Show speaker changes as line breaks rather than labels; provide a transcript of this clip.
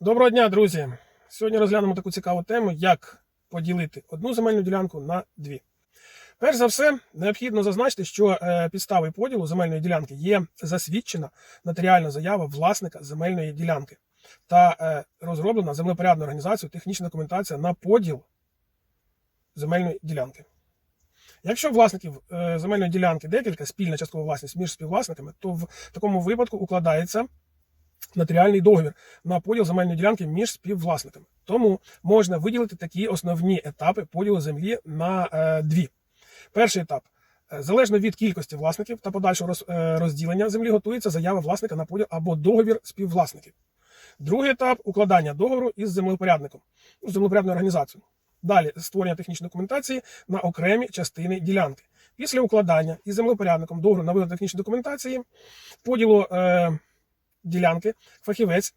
Доброго дня, друзі! Сьогодні розглянемо таку цікаву тему, як поділити одну земельну ділянку на дві. Перш за все, необхідно зазначити, що е, підставою поділу земельної ділянки є засвідчена нотаріальна заява власника земельної ділянки та е, розроблена землепорядною організацією технічна документація на поділ земельної ділянки. Якщо власників е, земельної ділянки декілька спільна часткова власність між співвласниками, то в такому випадку укладається нотаріальний договір на поділ земельної ділянки між співвласниками. Тому можна виділити такі основні етапи поділу землі на е, дві. Перший етап. Е, Залежно від кількості власників та подальшого е, розділення землі готується заява власника на поділ або договір співвласників. Другий етап укладання договору із землепорядником, ну, землепорядною організацією. Далі створення технічної документації на окремі частини ділянки. Після укладання із землепорядником договору на вигляд технічної документації поділу е, ділянки фахівець